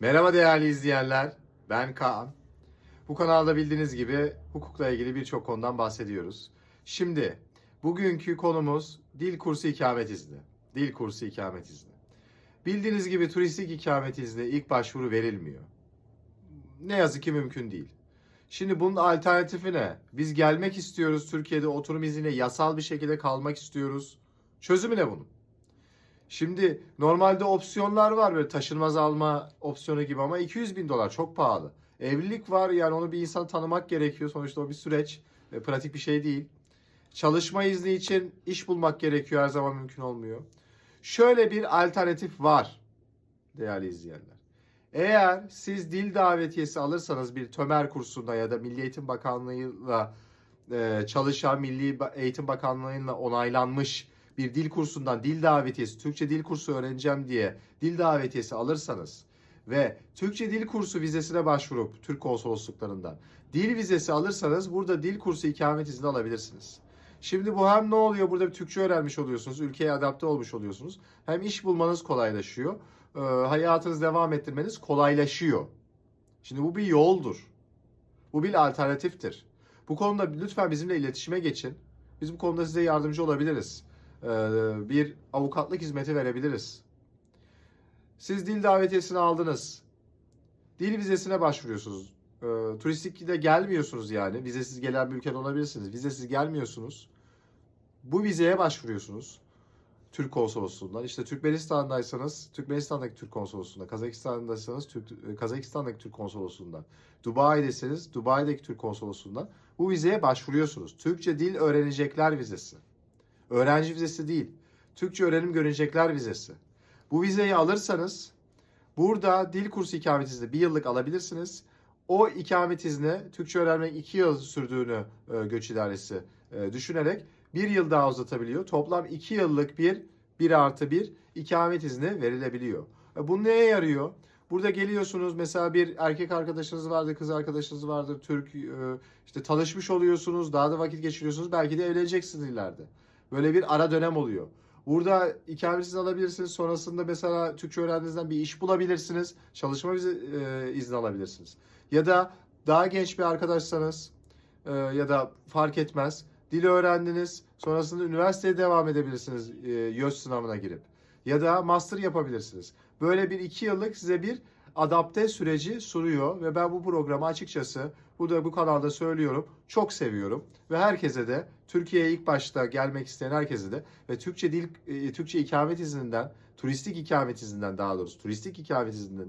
Merhaba değerli izleyenler. Ben Kaan. Bu kanalda bildiğiniz gibi hukukla ilgili birçok konudan bahsediyoruz. Şimdi bugünkü konumuz dil kursu ikamet izni. Dil kursu ikamet izni. Bildiğiniz gibi turistik ikamet izni ilk başvuru verilmiyor. Ne yazık ki mümkün değil. Şimdi bunun alternatifi ne? Biz gelmek istiyoruz Türkiye'de oturum izniyle yasal bir şekilde kalmak istiyoruz. Çözümü ne bunun? Şimdi normalde opsiyonlar var böyle taşınmaz alma opsiyonu gibi ama 200 bin dolar çok pahalı. Evlilik var yani onu bir insan tanımak gerekiyor. Sonuçta o bir süreç. ve pratik bir şey değil. Çalışma izni için iş bulmak gerekiyor her zaman mümkün olmuyor. Şöyle bir alternatif var değerli izleyenler. Eğer siz dil davetiyesi alırsanız bir tömer kursunda ya da Milli Eğitim Bakanlığı'yla e, çalışan Milli Eğitim Bakanlığı'yla onaylanmış bir dil kursundan dil davetiyesi, Türkçe dil kursu öğreneceğim diye dil davetiyesi alırsanız ve Türkçe dil kursu vizesine başvurup Türk konsolosluklarından dil vizesi alırsanız burada dil kursu ikamet izni alabilirsiniz. Şimdi bu hem ne oluyor? Burada bir Türkçe öğrenmiş oluyorsunuz, ülkeye adapte olmuş oluyorsunuz. Hem iş bulmanız kolaylaşıyor, e, hayatınızı devam ettirmeniz kolaylaşıyor. Şimdi bu bir yoldur. Bu bir alternatiftir. Bu konuda lütfen bizimle iletişime geçin. Biz bu konuda size yardımcı olabiliriz. Ee, bir avukatlık hizmeti verebiliriz. Siz dil davetiyesini aldınız. Dil vizesine başvuruyorsunuz. Ee, turistik de gelmiyorsunuz yani. Vizesiz gelen bir ülkede olabilirsiniz. Vizesiz gelmiyorsunuz. Bu vizeye başvuruyorsunuz. Türk konsolosluğundan. İşte Türkmenistan'daysanız Türkmenistan'daki Türk konsolosluğundan. Kazakistan'daysanız Türk, Kazakistan'daki Türk konsolosluğundan. Dubai'deyseniz Dubai'deki Türk konsolosluğundan. Bu vizeye başvuruyorsunuz. Türkçe dil öğrenecekler vizesi. Öğrenci vizesi değil. Türkçe öğrenim görecekler vizesi. Bu vizeyi alırsanız burada dil kursu ikamet bir yıllık alabilirsiniz. O ikamet izni Türkçe öğrenmek iki yıl sürdüğünü e, göç idaresi e, düşünerek bir yıl daha uzatabiliyor. Toplam iki yıllık bir bir artı bir ikamet izni verilebiliyor. E, Bu neye yarıyor? Burada geliyorsunuz mesela bir erkek arkadaşınız vardır, kız arkadaşınız vardır, Türk e, işte tanışmış oluyorsunuz, daha da vakit geçiriyorsunuz. Belki de evleneceksiniz ileride. Böyle bir ara dönem oluyor. Burada ikamet izni alabilirsiniz. Sonrasında mesela Türkçe öğrendiğinizden bir iş bulabilirsiniz. Çalışma vize, e, izni alabilirsiniz. Ya da daha genç bir arkadaşsanız e, ya da fark etmez. Dil öğrendiniz. Sonrasında üniversiteye devam edebilirsiniz e, YÖS sınavına girip. Ya da master yapabilirsiniz. Böyle bir iki yıllık size bir adapte süreci sunuyor ve ben bu programı açıkçası burada bu kanalda söylüyorum. Çok seviyorum ve herkese de Türkiye'ye ilk başta gelmek isteyen herkese de ve Türkçe dil e, Türkçe ikamet izninden, turistik ikamet izninden daha doğrusu turistik ikamet izninden